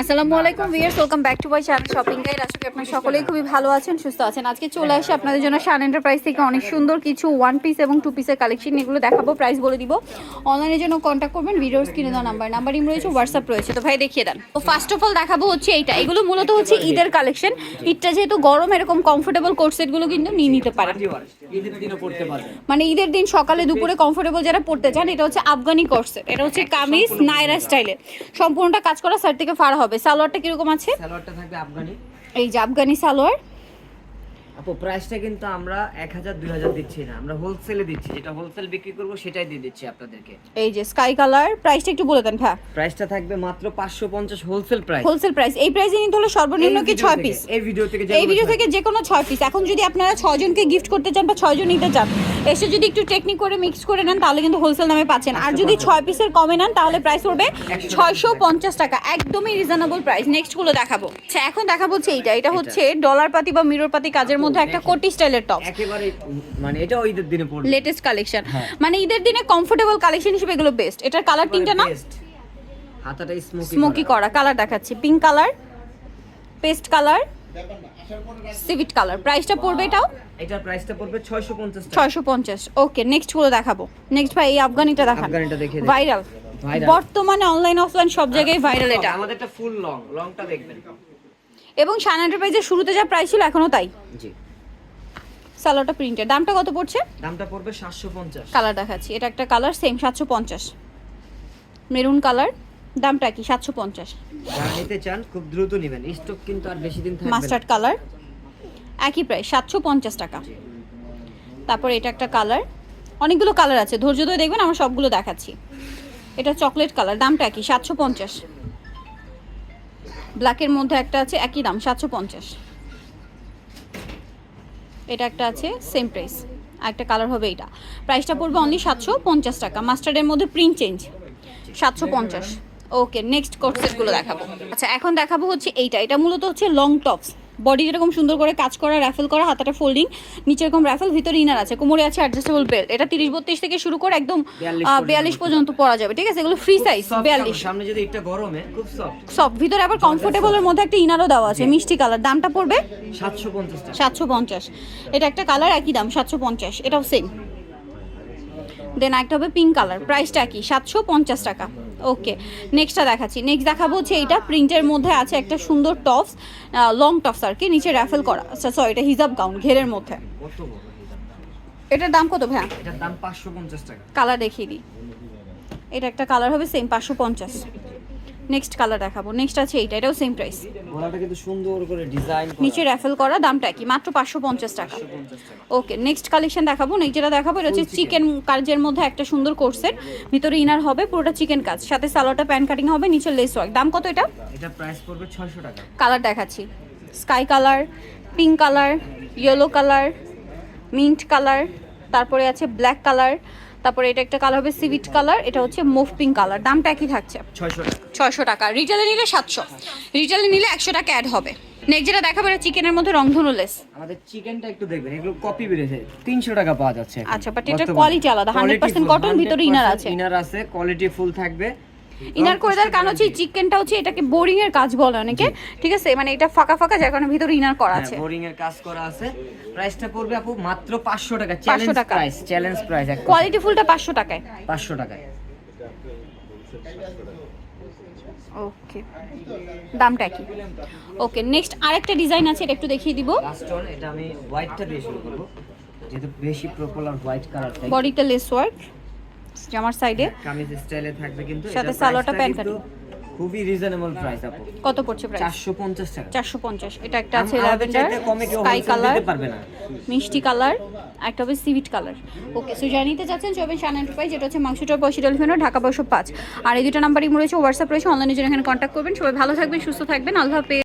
আসসালামু আলাইকুম viewers welcome back to my channel shopping guide আশা করি আপনারা সকলেই খুবই ভালো আছেন সুস্থ আছেন। আজকে চলে আসি আপনাদের জন্য শান এন্টারপ্রাইজ থেকে অনেক সুন্দর কিছু ওয়ান পিস এবং টু পিসের কালেকশন এগুলো দেখাবো প্রাইস বলে দিব। অনলাইনের জন্য কন্ট্যাক্ট করবেন ভিডিওর স্ক্রিনে দেওয়া নাম্বার নাম্বার ইম রয়েছে হোয়াটসঅ্যাপ রয়েছে। তো ভাই দেখিয়ে দেন। তো ফার্স্ট অফ অল দেখাবো হচ্ছে এইটা। এগুলো মূলত হচ্ছে ঈদের কালেকশন ঈদটা যেহেতু গরম এরকম কমফোর্টেবল কোট সেটগুলো কিন্তু নিয়ে নিতে পারেন। ঈদের দিনও পড়তে পারবেন মানে ঈদের দিন সকালে দুপুরে কমফোর্টেবল যারা পড়তে চান এটা হচ্ছে আফগানি কোর্সেট এটা হচ্ছে কামিজ নাইরা স্টাইলে সম্পূর্ণটা কাজ করা সাইড থেকে ফাড়া হবে। সালোয়ারটা কীরকম আছে? সালোয়ারটা থাকবে আফগানি। এই যে আফগানি সালোয়ার। আপু প্রাইসটা কিন্তু আমরা এক হাজার দুই হাজার দিচ্ছি না। আমরা হোলসেলে দিচ্ছি। যেটা হোলসেল বিক্রি করব সেটাই দিয়ে দিচ্ছি আপনাদেরকে। এই যে স্কাই কালার প্রাইসটা একটু বলে দেন হ্যাঁ প্রাইসটা থাকবে মাত্র পাঁচশো পঞ্চাশ হোলসেল প্রাইস হোলসেল প্রাইস এই প্রাইসে নিতে হলে সর্বনিম্ন কি ছয় পিস এই ভিডিও থেকে এই ভিডিও থেকে যে কোনো ছয় পিস এখন যদি আপনারা ছয়জনকে গিফট করতে চান বা ছয়জন নিতে চান এসে যদি একটু টেকনিক করে মিক্স করে নেন তাহলে কিন্তু হোলসেল দামে পাচ্ছেন। আর যদি ছয় পিসের কমে নেন তাহলে প্রাইস পড়বে ছয়শো পঞ্চাশ টাকা। একদমই রিজনেবল প্রাইস নেক্সটগুলো দেখাবো। আচ্ছা এখন দেখাবো হচ্ছে এইটা। এটা হচ্ছে ডলার পাতি বা মিরর পাতি কাজের মধ্যে একটা কোটি স্টাইলের টপ একেবারে মানে এটাও ঈদের দিনে পড়বে। লেটেস্ট কালেকশন হ্যাঁ। মানে ঈদের দিনে কমফোর্টেবল কালেকশন হিসেবে এগুলো বেস্ট এটার কালার তিনটা না। হাতাটা স্মোকি করা। কালার দেখাচ্ছি। পিঙ্ক কালার পেস্ট কালার সিভিট কালার প্রাইসটা পড়বে এটাও? এটার প্রাইসটা পড়বে ছয়শো পঞ্চাশ টাকা। ছয়শো পঞ্চাশ। ওকে নেক্সটগুলো দেখাবো। নেক্সট ভাই এই আফগানিটা দেখান। আফগানিটা দেখিয়ে। ভাইরাল বর্তমানে অনলাইন অফলাইন সব জায়গায় ভাইরাল এটা। আমাদেরটা ফুল লং লংটা দেখবেন। এবং শান এন্টারপ্রাইজের শুরুতে যা প্রাইস ছিল এখনও তাই? জি। সালোয়ারটা প্রিন্টের দামটা কত পড়ছে? দামটা পড়বে সাতশো পঞ্চাশ। কালার দেখাচ্ছি। এটা একটা কালার সেম সাতশো পঞ্চাশ। মেরুন কালার দামটা কি সাতশো পঞ্চাশ? যারা নিতে চান খুব দ্রুত নেবেন। স্টক কিন্তু আর বেশি দিন থাকবে না। মাস্টার্ড কালার একই প্রাইস সাতশো পঞ্চাশ টাকা। তারপর এটা একটা কালার অনেকগুলো কালার আছে। ধৈর্য ধরে দেখবেন আমরা সবগুলো দেখাচ্ছি। এটা চকলেট কালার দামটা সাতশো পঞ্চাশ? ব্ল্যাকের মধ্যে একটা আছে একই দাম সাতশো পঞ্চাশ। এটা একটা আছে সেম প্রাইস একটা কালার হবে এটা প্রাইসটা পড়বে অনলি সাতশো পঞ্চাশ টাকা। মাস্টার্ডের মধ্যে প্রিন্ট চেঞ্জ সাতশো পঞ্চাশ। ওকে নেক্সট কোর্সেটগুলো দেখাবো। আচ্ছা এখন দেখাবো হচ্ছে এইটা। এটা মূলত হচ্ছে লং টপস বডি যেরকম সুন্দর করে কাজ করা র্যাফেল করা হাতাটা ফোল্ডিং নিচে এরকম র্যাফেল ভিতরে ইনার আছে কোমরে আছে অ্যাডজাস্টেবল বেল্ট এটা তিরিশ বত্রিশ থেকে শুরু করে একদম 42 বিয়াল্লিশ পর্যন্ত। পরা যাবে ঠিক আছে? এগুলো ফ্রি সাইজ বিয়াল্লিশ। সামনে যদি এটা গরমে খুব সফট সব ভিতরে আবার কমফোর্টেবলের মধ্যে একটা ইনারও দেওয়া আছে মিষ্টি কালার দামটা পড়বে? সাতশো পঞ্চাশ টাকা। সাতশো পঞ্চাশ। এটা একটা কালার একই দাম সাতশো পঞ্চাশ। এটাও সেম দেন একটা হবে পিঙ্ক কালার প্রাইসটা কি? সাতশো পঞ্চাশ টাকা। ওকে নেক্সটটা দেখাচ্ছি। নেক্সট দেখাবো হচ্ছে এটা প্রিন্টের মধ্যে আছে একটা সুন্দর টপস লং টপস আর কি। নিচে র্যাফেল করা। আচ্ছা সরি এটা হিজাব গাউন ঘেরের মধ্যে? এটার দাম কত ভাইয়া? এটার দাম পাঁচশো পঞ্চাশ টাকা। কালার দেখিয়ে দিই। এটা একটা কালার হবে সেম পাঁচশো পঞ্চাশ। নেক্সট কালার দেখাবো। নেক্সট আছে এইটা এটাও সেম প্রাইস গলাটা কিন্তু সুন্দর করে ডিজাইন নিচে র্যাফেল করা দামটা কি মাত্র পাঁচশো পঞ্চাশ টাকা। ওকে নেক্সট কালেকশন দেখাবো। নেক্সট যেটা দেখাবো এটা হচ্ছে চিকেন কাজের মধ্যে একটা সুন্দর কোর্সের ভিতরে ইনার হবে পুরোটা চিকেন কাজ। সাথে সালোয়ারটা প্যান কাটিং হবে নিচে লেস ওয়ার্ক দাম কত এটা? এটা প্রাইস পড়বে ছয়শো টাকা। কালার দেখাচ্ছি। Sky colour pink colour yellow colour mint colour তারপরে আছে ব্ল্যাক কালার তারপরে এটা একটা কালার হবে সিভিট কালার এটা হচ্ছে মুভ পিঙ্ক কালার। দামটা একই থাকছে। ছয়শো টাকা। রিটেলে নিলে সাতশো। রিটেলে নিলে একশো টাকা অ্যাড হবে। নেক্সট যেটা দেখাবো এটা চিকেনের মধ্যে রংধনু লেস। আমাদের চিকেনটা একটু দেখবেন এগুলো কপি বেরেছে তিনশো টাকা পাওয়া যাচ্ছে আচ্ছা, বাট এটার কোয়ালিটি আলাদা, 100% কটন ভিতরে ইনার আছে। ইনার আছে কোয়ালিটি ফুল থাকবে। ইনার করে দেওয়ার কারণ হচ্ছে চিকেনটা হচ্ছে এটাকে বোরিং এর কাজ বলে অনেকে। ঠিক আছে? মানে এটা ফাঁকা ফাঁকা যার কারণে ভিতরে ইনার করা আছে। বোরিং এর কাজ করা আছে। প্রাইসটা পড়বে আপু মাত্র পাঁচশো টাকা। 500 challenge price challenge price quality ফুলটা পাঁচশো টাকায়। পাঁচশো টাকায়। ওকে দামটা কি ওকে নেক্সট আরেকটা ডিজাইন আছে এটা একটু দেখিয়ে দিব। লাস্ট ওয়ান এটা আমি হোয়াইটটা দিয়ে শুরু করব। যেহেতু বেশি পপুলার হোয়াইট কালার বডিতে লেস ওয়ার্ক জামার সাইডে কামিজ স্টাইলে থাকবে কিন্তু সাথে সালোয়ারটা প্যান্ট কিন্তু খুবই রিজনেবল প্রাইস আপু। কত পড়ছে প্রাইস চারশো পঞ্চাশ টাকা। চারশো পঞ্চাশ। এটা একটা আছে ল্যাভেন্ডার স্কাই কালার পারবে না। মিষ্টি কালার একটা হবে সিভিট কালার ওকে সো জানিতে চাচ্ছেন চবেন শান এন্টারপ্রাইজ যেটা হচ্ছে মাংসটা পয়সা টেলিফোনের ঢাকা বয়স পাঁচ। আর এই দুটো নাম্বারই রয়েছে হোয়াটসঅ্যাপ রয়েছে অনলাইনে জন্য এখানে কন্ট্যাক্ট করবেন। সবাই ভালো থাকবেন সুস্থ থাকবেন। আল্লাহ হাফেজ।